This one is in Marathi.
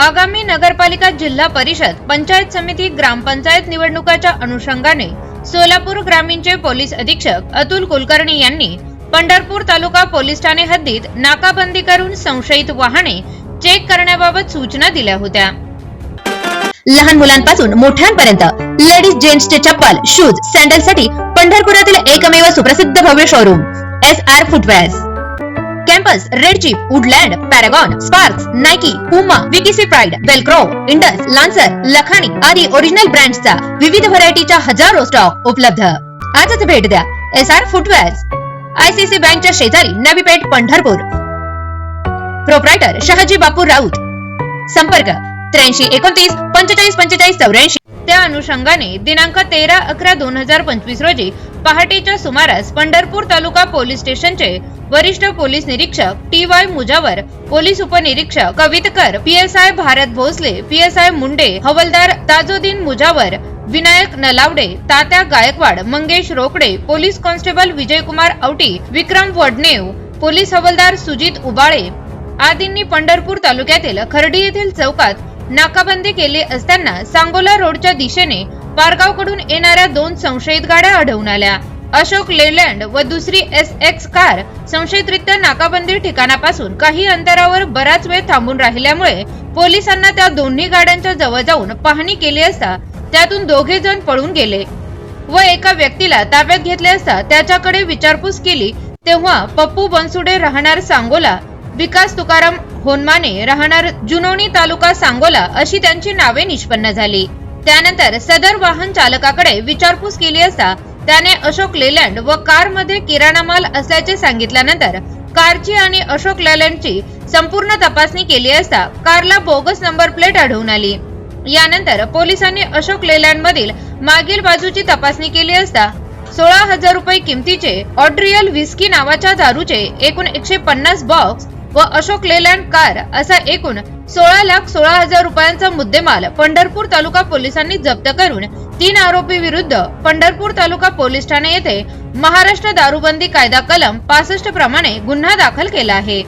आगामी नगरपालिका जिल्हा परिषद पंचायत समिती ग्रामपंचायत निवडणुकाच्या अनुषंगाने सोलापूर ग्रामीणचे पोलीस अधीक्षक अतुल कुलकर्णी यांनी पंढरपूर तालुका पोलीस ठाणे हद्दीत नाकाबंदी करून संशयित वाहने चेक करण्याबाबत सूचना दिल्या होत्या. लहान मुलांपासून मोठ्यांपर्यंत लेडीज जेंट्सचे चप्पल शूज सँडलसाठी पंढरपुरातील एकमेव सुप्रसिद्ध भव्य showroom S R footwears campus red chief woodland paragon sparks Nike Puma VKC pride velcro Indus lancer Lakhani आदी ओरिजिनल ब्रँडचा विविध व्हरायटीच्या हजारो स्टॉक उपलब्ध. आजच भेट द्या. एस आर फुटवेअर्स आयसीसी बँकच्या शेजारी नवी पेठ पंढरपूर. प्रोप्रायटर शहाजी बापू राऊत. संपर्क त्र्याऐंशी एकोणतीस पंचेचाळीस पंचेचाळीस चौऱ्याऐंशी. त्या अनुषंगाने दिनांक तेरा अकरा दोन हजार पंचवीस रोजी पहाटेच्या सुमारास पंढरपूर तालुका पोलीस स्टेशनचे वरिष्ठ पोलीस निरीक्षक टी वाय मुजावर पोलीस उपनिरीक्षक कवितकर पीएसआय भारत भोसले पीएसआय मुंडे हवलदार Tajoddin Mujawar Vinayak Nalawade Tatya Gaikwad Mangesh Rokade police constable Vijaykumar Auti Vikram Wadnev police हवलदार सुजित उबाळे आदींनी पंढरपूर तालुक्यातील खर्डी येथील चौकात नाकाबंदी केली असताना सांगोला रोडच्या दिशेने पारगावकडून येणाऱ्या दोन संशयित गाड्या आढळून आल्या. अशोक लेलँड व दुसरी एस एक्स कार संशयितरित्या नाकाबंदी ठिकाणापासून काही अंतरावर बराच वेळ थांबून राहिल्यामुळे पोलिसांना त्या दोन्ही गाड्यांच्या जवळ जाऊन पाहणी केली असता त्यातून दोघे जण पळून गेले. व एका व्यक्तीला ताब्यात घेतले असता त्याच्याकडे विचारपूस केली तेव्हा पप्पू बनसुडे राहणार सांगोला विकास तुकाराम होनमाने राहणार जुनोणी तालुका सांगोला अशी त्यांची नावे निष्पन्न झाली. त्यानंतर सदर वाहन चालकाकडे विचारपूस केली असता त्याने अशोक लेलँड व कारमध्ये किराणा माल असल्याचे सांगितल्यानंतर कारची आणि अशोक लेलँडची संपूर्ण तपासणी केली असता कारला बोगस नंबर प्लेट आढळून आली. यानंतर पोलिसांनी अशोक लेलँड मधील मागील बाजूची तपासणी केली असता सोळा हजार रुपये किमतीचे ऑड्रियल व्हिस्की नावाच्या दारूचे एकूण एकशे पन्नास बॉक्स व अशोक लेलँड कार असा एकूण सोळा लाख सोळा हजार रुपयांचा मुद्देमाल पंढरपूर तालुका पोलिसांनी जप्त करून तीन आरोपी विरुद्ध पंढरपूर तालुका पोलीस ठाणे येथे महाराष्ट्र दारूबंदी कायदा कलम पासष्ट प्रमाणे गुन्हा दाखल केला आहे.